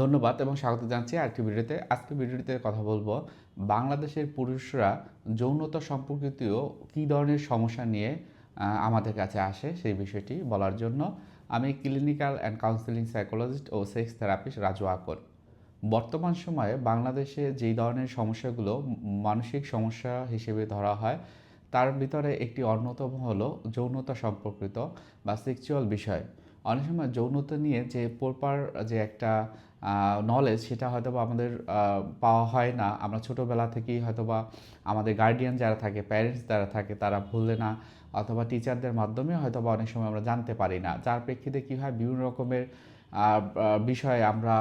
ধন্যবাদ এবং স্বাগত জানাচ্ছি আরেকটি ভিডিওতে। আজকে ভিডিওতে কথা বলব বাংলাদেশের পুরুষরা যৌনতা সম্পর্কিত কী ধরনের সমস্যা নিয়ে আমাদের কাছে আসে সেই বিষয়টি বলার জন্য। আমি ক্লিনিক্যাল অ্যান্ড কাউন্সিলিং সাইকোলজিস্ট ও সেক্স থেরাপিস্ট রাজু আকর। বর্তমান সময়ে বাংলাদেশে যেই ধরনের সমস্যাগুলো মানসিক সমস্যা হিসেবে ধরা হয়, তার ভিতরে একটি অন্যতম হলো যৌনতা সম্পর্কিত বা সেক্সুয়াল বিষয়। অনেক সময় যৌনতা নিয়ে যে প্রপার যে একটা নলেজ সেটা হয়তো বা আমাদের পাওয়া হয় না। আমরা ছোটোবেলা থেকেই হয়তো বা আমাদের গার্ডিয়ান যারা থাকে প্যারেন্টস যারা থাকে, তারা ভুলে না অথবা টিচারদের মাধ্যমে হয়তো বা অনেক সময় আমরা জানতে পারি না। যার প্রেক্ষিতে কী হয়, বিভিন্ন রকমের বিষয়ে আমরা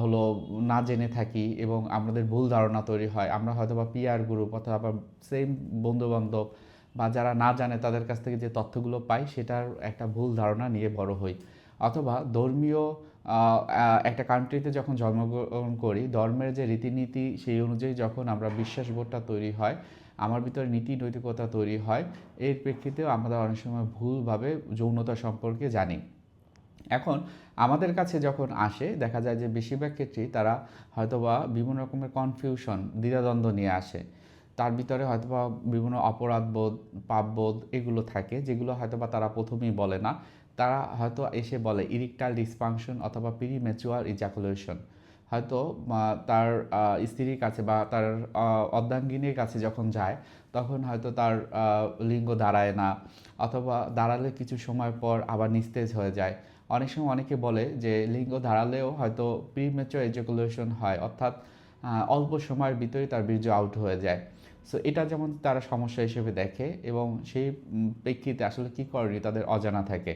হলো না জেনে থাকি এবং আমাদের ভুল ধারণা তৈরি হয়। আমরা হয়তো বা পিয়ার গ্রুপ অথবা সেম বন্ধুবান্ধব বা যারা না জানে তাদের কাছ থেকে যে তথ্যগুলো পাই, সেটার একটা ভুল ধারণা নিয়ে বড় হই। অথবা ধর্মীয় একটা কান্ট্রিতে যখন জন্মগ্রহণ করি, ধর্মের যে রীতিনীতি সেই অনুযায়ী যখন আমরা বিশ্বাসবোধটা তৈরি হয়, আমার ভিতরে নীতি নৈতিকতা তৈরি হয়, এর প্রেক্ষিতেও আমরা অনেক সময় ভুলভাবে যৌনতা সম্পর্কে জানি। এখন আমাদের কাছে যখন আসে, দেখা যায় যে বেশিরভাগ ক্ষেত্রেই তারা হয়তোবা বিভিন্ন রকমের কনফিউশন দ্বিধাদ্বন্দ্ব নিয়ে আসে। তার ভিতরে হয়তোবা বিভিন্ন অপরাধবোধ, পাপবোধ এগুলো থাকে, যেগুলো হয়তোবা তারা প্রথমেই বলে না। তারা হয়তো এসে বলে ইরিকটাল ডিসফাংশন অথবা প্রি ম্যাচুয়ার ইজাকুলেশন হয়তো তার স্ত্রীর কাছে বা তার অর্ধাঙ্গিনীর কাছে যখন যায়, তখন হয়তো তার লিঙ্গ দাঁড়ায় না অথবা দাঁড়ালে কিছু সময় পর আবার নিস্তেজ হয়ে যায়। অনেক সময় অনেকে বলে যে লিঙ্গ দাঁড়ালেও হয়তো প্রিমেচুর এজুকুলেশন হয়, অর্থাৎ অল্প সময়ের ভিতরেই তার বীর্য আউট হয়ে যায়। সো এটা যেমন তারা সমস্যা হিসেবে দেখে এবং সেই প্রেক্ষিতে আসলে কী করণীয় তাদের অজানা থাকে।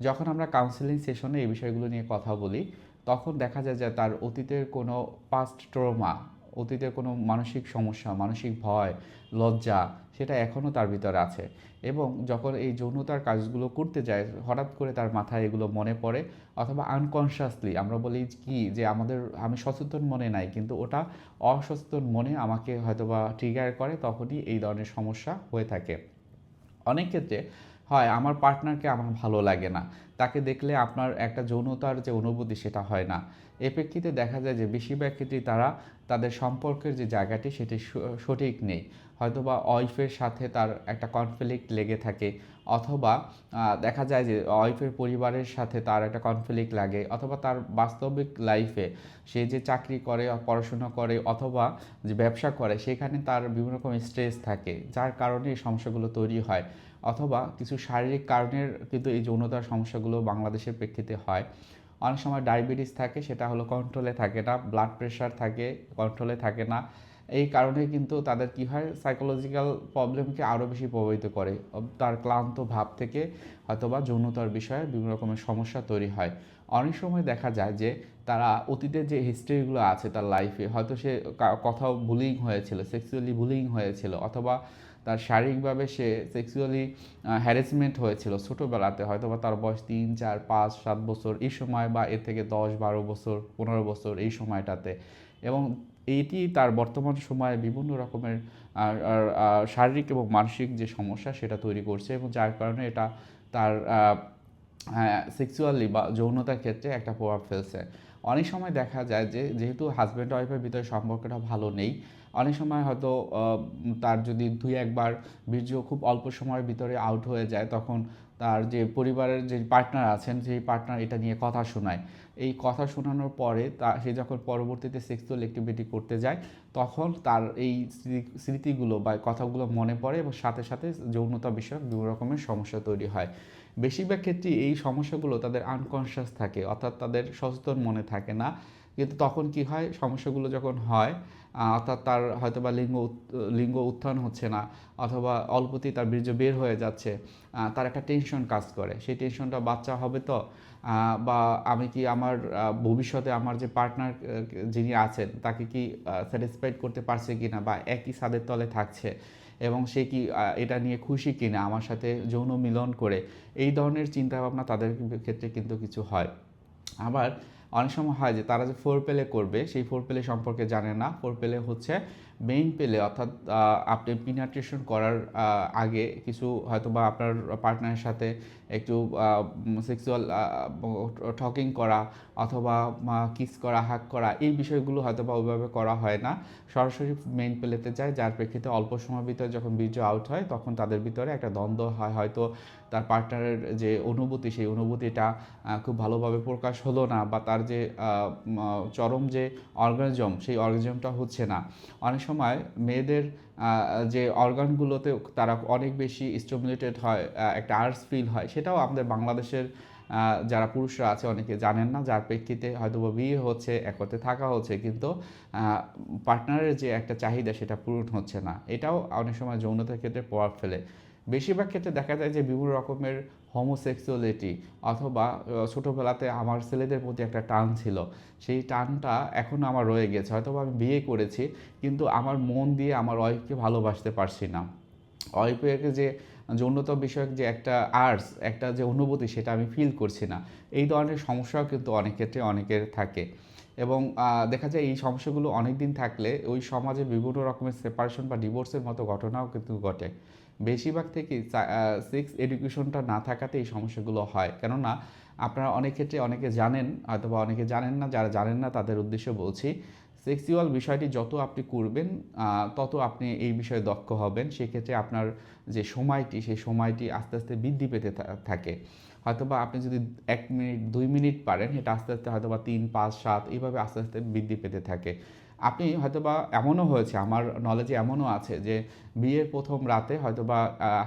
যখন আমরা কাউন্সিলিং সেশনে এই বিষয়গুলো নিয়ে কথা বলি, তখন দেখা যায় যে তার অতীতের কোনো পাস্ট ট্রমা অতীতের কোনো মানসিক সমস্যা, মানসিক ভয়, লজ্জা, সেটা এখনও তার ভিতরে আছে। এবং যখন এই যৌনতার কাজগুলো করতে যায়, হঠাৎ করে তার মাথায় এগুলো মনে পড়ে অথবা আনকনশাসলি আমরা বলি কি যে আমাদের, আমি সচেতন মনে নাই, কিন্তু ওটা অসচেতন মনে আমাকে হয়তোবা ট্রিগার করে, তখনই এই ধরনের সমস্যা হয়ে থাকে। অনেক ক্ষেত্রে হয়, আমার পার্টনারকে আমার ভালো লাগে না। তাকে দেখলে আপনার একটা যৌনতার যে অনুভূতি সেটা হয় না। এ প্রেক্ষিতে দেখা যায় যে বেশিরভাগ ক্ষেত্রেই তারা তাদের সম্পর্কের যে জায়গাটি সেটি সঠিক নেই। হয়তোবা ওয়াইফের সাথে তার একটা কনফ্লিক্ট লেগে থাকে অথবা দেখা যায় যে ওয়াইফের পরিবারের সাথে তার একটা কনফ্লিক্ট লাগে অথবা তার বাস্তবিক লাইফে সে যে চাকরি করে, পড়াশোনা করে অথবা যে ব্যবসা করে সেখানে তার বিভিন্ন রকম স্ট্রেস থাকে যার কারণে এই সমস্যাগুলো তৈরি হয়। অথবা কিছু শারীরিক কারণের কিন্তু এই যৌনতার সমস্যাগুলো বাংলাদেশের প্রেক্ষিতে হয়। অনেক সময় ডায়াবেটিস থাকে, সেটা হলো কন্ট্রোলে থাকে না ব্লাড প্রেশার থাকে কন্ট্রোলে থাকে না। এই কারণে কিন্তু তাদের কি হয় সাইকোলজিক্যাল প্রবলেমকে আরও বেশি প্রভাবিত করে। তার ক্লান্ত ভাব থেকে হয়তোবা যৌনতার বিষয়ে বিভিন্ন রকমের সমস্যা তৈরি হয়। অনেক সময় দেখা যায় যে তারা অতীতের যে হিস্ট্রিগুলো আছে তার লাইফে হয়তো সে কোথাও বুলিং হয়েছিল সেক্সুয়ালি বুলিং হয়েছিল, অথবা তার শারীরিকভাবে সে সেক্সুয়ালি হ্যারাসমেন্ট হয়েছিল ছোটোবেলাতে হয়তো বা তার বয়স তিন, চার, পাঁচ, সাত বছর। এই সময় বা এর থেকে দশ, বারো বছর, পনেরো বছর এই সময়টাতে। এবং এইটি তার বর্তমান সময়ে বিভিন্ন রকমের শারীরিক এবং মানসিক যে সমস্যা সেটা তৈরি করছে এবং যার কারণে এটা তার সেক্সুয়ালি বা যৌনতার ক্ষেত্রে একটা প্রভাব ফেলছে। অনেক সময় দেখা যায় যে, যেহেতু হাজব্যান্ড ওয়াইফের ভিতরে সম্পর্কটা ভালো নেই অনেক সময় হয়তো তার যদি দুই একবার বীর্য খুব অল্প সময়ের ভিতরে আউট হয়ে যায়, তখন তার যে পরিবারের যে পার্টনার আছেন, সেই পার্টনার এটা নিয়ে কথা শোনায়। এই কথা শোনানোর পরে তা, সে যখন পরবর্তীতে সেক্সুয়াল অ্যাক্টিভিটি করতে যায়, তখন তার এই স্মৃতি- স্মৃতিগুলো বা কথাগুলো মনে পড়ে এবং সাথে সাথে যৌনতা বিষয়ক বিভিন্ন রকমের সমস্যা তৈরি হয়। বেশিরভাগ ক্ষেত্রে এই সমস্যাগুলো তাদের আনকনশিয়াস থাকে, অর্থাৎ তাদের সচেতন মনে থাকে না। কিন্তু তখন কি হয়? সমস্যাগুলো যখন হয় অর্থাৎ তার হয়তো বা লিঙ্গ লিঙ্গ উত্থান হচ্ছে না, অথবা অল্পতেই তার বীর্য বের হয়ে যাচ্ছে তার একটা টেনশন কাজ করে। সেই টেনশনটা বাচ্চা হবে তো বা আমি কি আমার ভবিষ্যতে আমার যে পার্টনার যিনি আছেন, তাকে কি স্যাটিসফাইড করতে পারছে কি না বা একই ছাদের তলে থাকছে এবং সে কি এটা নিয়ে খুশি কিনা, আমার সাথে যৌন মিলন করে, এই ধরনের চিন্তাভাবনা তাদের ক্ষেত্রে কিন্তু কিছু হয়। আবার অনেক সময় হয় যে তারা যে ফোর পেলে করবে, সেই ফোর পেলে সম্পর্কে জানে না। ফোর পেলে হচ্ছে মেইন পেলে অর্থাৎ আপনি পিনাট্রেশন করার আগে কিছু হয়তো বা আপনার পার্টনারের সাথে একটু সেক্সুয়াল টকিং করা অথবা কিস করা হাক করা এই বিষয়গুলো হয়তো বা ওইভাবে করা হয় না। সরাসরি মেইন পেলেতে যায়, যার প্রেক্ষিতে অল্প সময়ের ভিতরে যখন বীর্য আউট হয়, তখন তাদের ভিতরে একটা দ্বন্দ্ব হয়। হয়তো তার পার্টনারের যে অনুভূতি, সেই অনুভূতিটা খুব ভালোভাবে প্রকাশ হলো না বা তার যে চরম যে অর্গানিজম সেই অর্গানিজমটা হচ্ছে না। অনেক সময় মেয়েদের যে অর্গানগুলোতে তারা অনেক বেশি স্টিমুলেটেড হয় একটা আর্টস ফিল হয়, সেটাও আমাদের বাংলাদেশের যারা পুরুষরা আছে অনেকে জানেন না, যার প্রেক্ষিতে হয়তো বিয়ে হচ্ছে, একত্রে থাকা হচ্ছে, কিন্তু পার্টনারের যে একটা চাহিদা সেটা পূরণ হচ্ছে না। এটাও অনেক সময় যৌনতার ক্ষেত্রে প্রভাব ফেলে। বেশিরভাগ ক্ষেত্রে দেখা যায় যে বিভিন্ন রকমের হোমোসেক্সুয়ালিটি অথবা ছোটোবেলাতে আমার ছেলেদের প্রতি একটা টান ছিল। সেই টানটা এখন আমার রয়ে গেছে। হয়তো আমি বিয়ে করেছি, কিন্তু আমার মন দিয়ে আমার ওয়াইফকে ভালোবাসতে পারছি না। ওয়াইফের যে যৌনতা বিষয়ক যে একটা আর্টস একটা যে অনুভূতি, সেটা আমি ফিল করছি না। এই ধরনের সমস্যাও কিন্তু অনেক ক্ষেত্রে অনেকের থাকে। এবং দেখা যায় এই সমস্যাগুলো অনেক দিন থাকলে ওই সমাজে বিভিন্ন রকমের সেপারেশন বা ডিভোর্সের মতো ঘটনাও কিন্তু ঘটে। বেশিরভাগ থেকে সেক্স এডুকেশনটা না থাকাতে এই সমস্যাগুলো হয়। কেননা, আপনারা অনেক ক্ষেত্রে অনেকে জানেন অথবা অনেকে জানেন না, যারা জানেন না তাদের উদ্দেশ্য বলছি সেক্সুয়াল বিষয়টি যত আপনি করবেন তত আপনি এই বিষয়ে দক্ষ হবেন। সেক্ষেত্রে আপনার যে সময়টি, সেই সময়টি আস্তে আস্তে বৃদ্ধি পেতে থাকে। হয়তোবা আপনি যদি এক মিনিট, দুই মিনিট পারেন এটা আস্তে আস্তে হয়তোবা তিন, পাঁচ, সাত, এইভাবে আস্তে আস্তে বৃদ্ধি পেতে থাকে। আপনি হয়তোবা এমনও হয়েছে, আমার নলেজে এমনও আছে যে, বিয়ের প্রথম রাতে হয়তোবা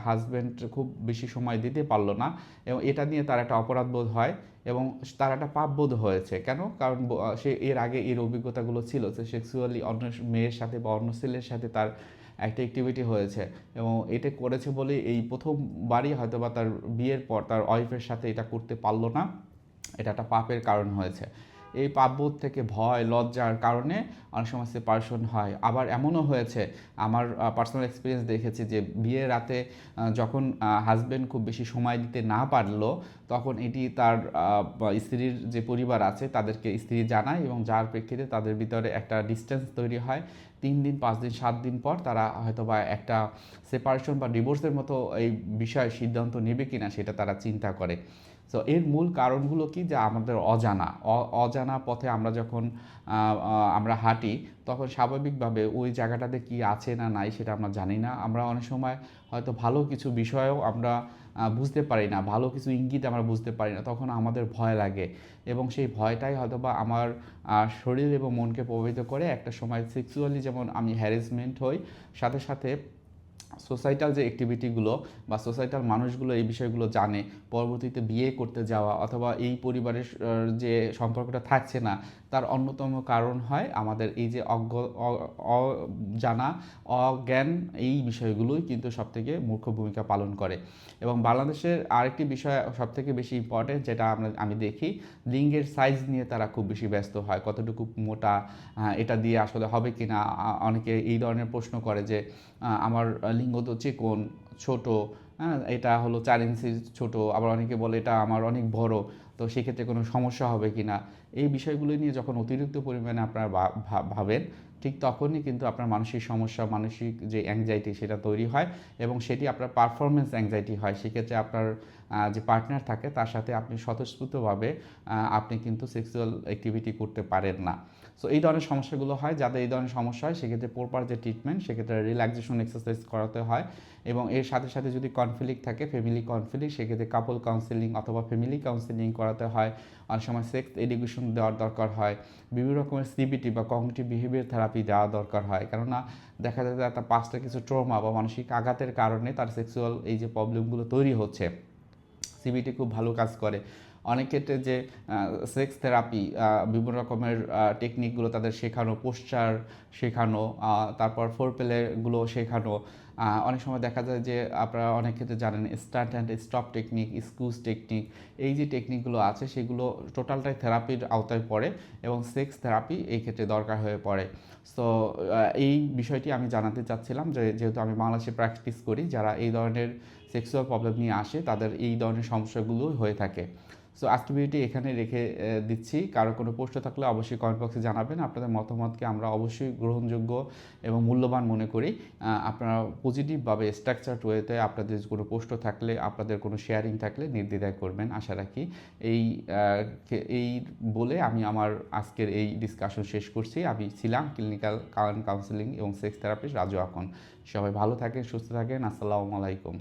হাজব্যান্ড খুব বেশি সময় দিতে পারল না এবং এটা নিয়ে তার একটা অপরাধ বোধ হয় এবং তার একটা পাপবোধ হয়েছে। কেন? কারণ সে এর আগে এর অভিজ্ঞতাগুলো ছিল যে সেক্সুয়ালি অন্য মেয়ের সাথে বা অন্য ছেলের সাথে তার একটা অ্যাক্টিভিটি হয়েছে এবং এটা করেছে বলে এই প্রথমবারই হয়তো বা তার বিয়ের পর তার ওয়াইফের সাথে এটা করতে পারল না। এটা একটা পাপের কারণ হয়েছে। এই পাপবোধ থেকে ভয়, লজ্জার কারণে অনেক সময় সেপারেশন হয়। আবার এমনও হয়েছে, আমার পার্সোনাল এক্সপিরিয়েন্স দেখেছি যে বিয়ের রাতে যখন হাজবেন্ড খুব বেশি সময় দিতে না পারল, তখন এটি তার স্ত্রীর যে পরিবার আছে, তাদেরকে স্ত্রী জানায় এবং যার প্রেক্ষিতে তাদের ভিতরে একটা ডিস্টেন্স তৈরি হয়। তিন দিন, পাঁচ দিন, সাত দিন পর তারা হয়তো বা একটা সেপারেশন বা ডিভোর্সের মতো এই বিষয়ে সিদ্ধান্ত নেবে কিনা, সেটা তারা চিন্তা করে। সো এর মূল কারণগুলো কি যে আমাদের অজানা অজানা পথে আমরা যখন আমরা হাঁটি, তখন স্বাভাবিকভাবে ওই জায়গাটাতে কি আছে না নাই সেটা আমরা জানি না। আমরা অনেক সময় হয়তো ভালো কিছু বিষয়েও আমরা বুঝতে পারি না, ভালো কিছু ইঙ্গিত আমরা বুঝতে পারি না, তখন আমাদের ভয় লাগে। এবং সেই ভয়টাই হয়তো বা আমার শরীর এবং মনকে প্রভাবিত করে। একটা সময় সেক্সুয়ালি যেমন আমি হ্যারাসমেন্ট হই, সাথে সাথে সোসাইটাল যে অ্যাক্টিভিটিগুলো বা সোসাইটাল মানুষগুলো এই বিষয়গুলো জানে, পরবর্তীতে বিয়ে করতে যাওয়া অথবা এই পরিবারের যে সম্পর্কটা থাকছে না, তার অন্যতম কারণ হয় আমাদের এই যে অজ্ঞ অজানা অজ্ঞান এই বিষয়গুলোই কিন্তু সবথেকে মুখ্য ভূমিকা পালন করে। এবং বাংলাদেশের আরেকটি বিষয় সবথেকে বেশি ইম্পর্টেন্ট যেটা আমরা, আমি দেখি, লিঙ্গের সাইজ নিয়ে তারা খুব বেশি ব্যস্ত হয়। কতটুকু মোটা এটা দিয়ে আসলে হবে কি না অনেকে এই ধরনের প্রশ্ন করে যে আমার লিঙ্গ তো চিকন, ছোট হ্যাঁ এটা হলো চার ইঞ্চি ছোটো, আবার অনেকে বলে এটা আমার অনেক বড়, তো সেক্ষেত্রে কোনো সমস্যা হবে কি না এই বিষয়গুলো নিয়ে যখন অতিরিক্ত পরিমাণে আপনারা ভাবেন ঠিক তখনই কিন্তু আপনার মানসিক সমস্যা, মানসিক যে অ্যাংজাইটি সেটা তৈরি হয় এবং সেটি আপনার পারফরমেন্স অ্যাংজাইটি হয়। সেক্ষেত্রে আপনার যে পার্টনার থাকে তার সাথে আপনি স্বতঃস্ফূর্তভাবে আপনি কিন্তু সেক্সুয়াল অ্যাক্টিভিটি করতে পারেন না। সো এই ধরনের সমস্যাগুলো হয়। যাদের এই ধরনের সমস্যা হয়, সেক্ষেত্রে প্রপার যে ট্রিটমেন্ট সেক্ষেত্রে রিল্যাক্সেশন এক্সারসাইজ করাতে হয়। এবং এর সাথে সাথে যদি কনফ্লিক্ট থাকে ফ্যামিলি কনফ্লিক্ট সেক্ষেত্রে কাপল কাউন্সেলিং অথবা ফ্যামিলি কাউন্সেলিং করাতে হয়। অনেক সময় সেক্স এডুকেশন দেওয়ার দরকার হয়। বিভিন্ন রকমের সিবিটি বা কগনিটিভ বিহেভিয়ার থেরাপি দেওয়া দরকার হয়। কেননা দেখা যায় তার পাঁচটা কিছু ট্রমা বা মানসিক আঘাতের কারণে তার সেক্সুয়াল এই যে প্রবলেমগুলো তৈরি হচ্ছে। সিবিটি খুব ভালো কাজ করে। অনেক ক্ষেত্রে যে সেক্স থেরাপি বিভিন্ন রকমের টেকনিকগুলো তাদের শেখানো পোস্টার শেখানো তারপর ফোর প্লেগুলো শেখানো অনেক সময় দেখা যায় যে আপনারা অনেক ক্ষেত্রে জানেন start and stop technique squeeze technique এই যে টেকনিকগুলো আছে সেগুলো টোটালটাই থেরাপির আওতায় পড়ে এবং সেক্স থেরাপি এই ক্ষেত্রে দরকার হয়ে পড়ে। সো এই বিষয়টি আমি জানাতে চাচ্ছিলাম যে যেহেতু আমি বাংলাদেশে প্র্যাকটিস করি, যারা এই ধরনের সেক্সুয়াল প্রবলেম নিয়ে আসে তাদের এই ধরনের সমস্যাগুলো হয়ে থাকে। সো ভিডিওটি এখানে রেখে দিচ্ছি। কারও কোনো প্রশ্ন থাকলে অবশ্যই কমেন্ট বক্সে জানাবেন। আপনাদের মতামতকে আমরা অবশ্যই গ্রহণযোগ্য এবং মূল্যবান মনে করি। আপনারা পজিটিভভাবে স্ট্রাকচার ওয়েতে আপনাদের কোনো প্রশ্ন থাকলে, আপনাদের কোনো শেয়ারিং থাকলে নির্দ্বিধায় করবেন, আশা রাখি। এই এই বলে আমি আমার আজকের এই ডিসকাশন শেষ করছি। আমি ছিলাম ক্লিনিক্যাল কাউন্সিলিং এবং সেক্স থেরাপিস্ট রাজু আকন। সবাই ভালো থাকেন, সুস্থ থাকেন। আসসালামু আলাইকুম।